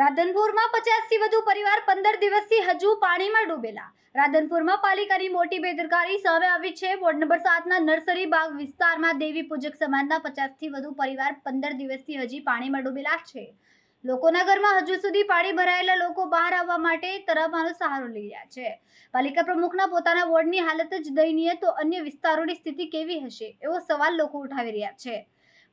રાધનપુરમાં પચાસથી વધુ પરિવાર પંદર દિવસથી હજુ પાણીમાં ડૂબેલા. રાધનપુરમાં પાલિકાની મોટી બેદરકારી સામે આવી છે. વોર્ડ નંબર સાતના નર્સરી બાગ વિસ્તારમાં દેવી પૂજક સમાજના પચાસથી વધુ પરિવાર પંદર દિવસથી હજી પાણીમાં ડૂબેલા છે. લોકોના ઘરમાં હજુ સુધી પાણી ભરાયેલા લોકો બહાર આવવા માટે તરફવાનો સહારો લઈ રહ્યા છે. પાલિકા પ્રમુખના પોતાના વોર્ડની હાલત જ દયનીય, તો અન્ય વિસ્તારોની સ્થિતિ કેવી હશે? એવો સવાલ લોકો ઉઠાવી રહ્યા છે.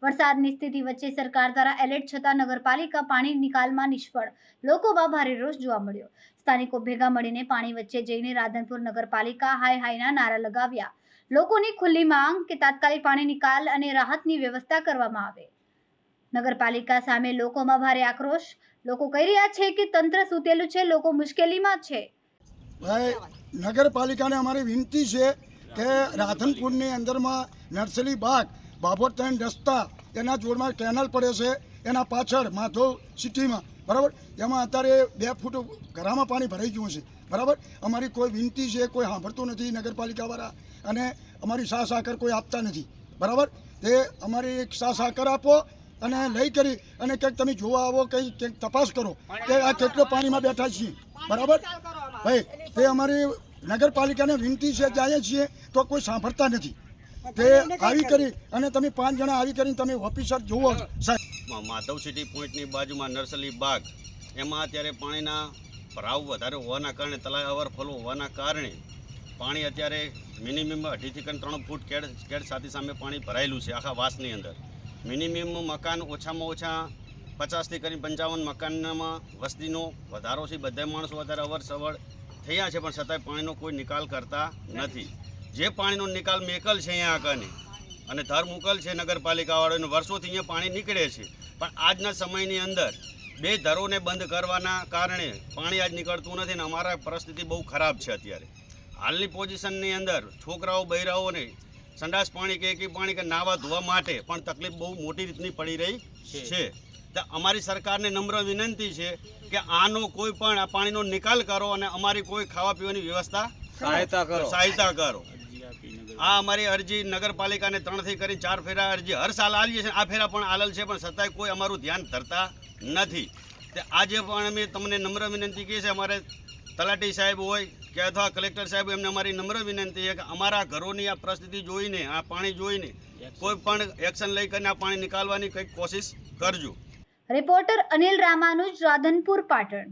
વરસાદની સ્થિતિ વચ્ચે સરકાર દ્વારા એલર્ટ છતાં નગરપાલિકા પાણી નિકાલમાં નિષ્ફળ. લોકોમાં ભારે રોષ જોવા મળ્યો. સ્થાનિકો ભેગા મળીને પાણી વચ્ચે જઈને રાધનપુર નગરપાલિકા હાય હાયના નારા લગાવ્યા. લોકોની ખુલ્લી માંગ કે તાત્કાલિક પાણી નિકાલ અને રાહતની વ્યવસ્થા કરવામાં આવે. નગરપાલિકા સામે લોકોમાં ભારે આક્રોશ. લોકો કહી રહ્યા છે કે તંત્ર સૂતેલું છે, લોકો મુશ્કેલીમાં છે. ભાઈ, નગરપાલિકાને અમારી વિનંતી છે કે રાધનપુરની અંદરમાં નર્સરી બાગ બાબોતેન રસ્તા એના જોડમાં કેનલ પડે છે એના પાછળ માધવ સિટીમાં બરાબર? એમાં અત્યારે બે ફૂટ ઘરામાં પાણી ભરાઈ ગયું છે બરાબર? અમારી કોઈ વિનંતી છે કોઈ સાંભળતું નથી નગરપાલિકાવાળા અને અમારી સા સાકર કોઈ આપતા નથી બરાબર? તે અમારી એક સા સાકર આપો અને લઈ કરી અને કંઈક તમે જોવા આવો કંઈ કંઈક તપાસ કરો કે આ કેટલો પાણીમાં બેઠા છીએ બરાબર? ભાઈ તે અમારી નગરપાલિકાને વિનંતી છે જાય છીએ તો કોઈ સાંભળતા નથી. તે આવી કરી અને તમે પાંચ જણા આવી કરીને તમે ઓફિસર જુઓ સાહેબ. માધવ સિટી પોઈન્ટની બાજુમાં નર્સરી બાગ. એમાં અત્યારે પાણીના ભરાવ વધારે હોવાના કારણે તળાવ ઓવરફ્લો હોવાના કારણે પાણી અત્યારે મિનિમમ અઢીથી કરીને ત્રણ ફૂટ કેડ કેડ સાથે સામે પાણી ભરાયેલું છે આખા વાસની અંદર. મિનિમમ મકાન ઓછામાં ઓછા પચાસથી કરીને પંચાવન મકાનમાં વસ્તીનો વધારો છે. બધા માણસો અત્યારે અવર સવર થયા છે પણ છતાંય પાણીનો કોઈ નિકાલ કરતા નથી. જે પાણીનો નિકાલ મેકલ છે અહીંયા આગળની અને ધરમુકલ છે નગરપાલિકાવાળાને વર્ષોથી અહીંયા પાણી નીકળે છે. પણ આજના સમયની અંદર બે ધરોને બંધ કરવાના કારણે પાણી આજ નીકળતું નથી ને અમારા પરિસ્થિતિ બહુ ખરાબ છે અત્યારે. હાલની પોઝિશનની અંદર છોકરાઓ બૈરાઓને સંડાસ પાણી કે એકી પાણી કે નાવા ધોવા માટે પણ તકલીફ બહુ મોટી રીતની પડી રહી છે. તો અમારી સરકારને નમ્ર વિનંતી છે કે આનો કોઈ પણ આ પાણીનો નિકાલ કરો અને અમારી કોઈ ખાવા પીવાની વ્યવસ્થા સહાયતા કરો. સહાયતા કરો. આ અમારી અરજી નગરપાલિકાને ત્રણથી કરી ચાર ફેરા અરજી હર સાલ આવીએ છીએ. આ ફેરા પણ આલેલ છે, પણ છતાંય કોઈ અમારું ધ્યાન ધરતા નથી. તે આજે પણ અમે તમને નમ્ર વિનંતી કહીએ છીએ, અમારે તલાટી સાહેબ હોય કે અથવા કલેક્ટર સાહેબ એમને અમારી નમ્ર વિનંતી છે કે અમારા ઘરોની આ પરિસ્થિતિ જોઈને, આ પાણી જોઈને કોઈ પણ એક્શન લઈ કરીને આ પાણી નીકાળવાની કંઈક કોશિશ કરજો. રિપોર્ટર અનિલ રામાનુજ, રાધનપુર, પાટણ.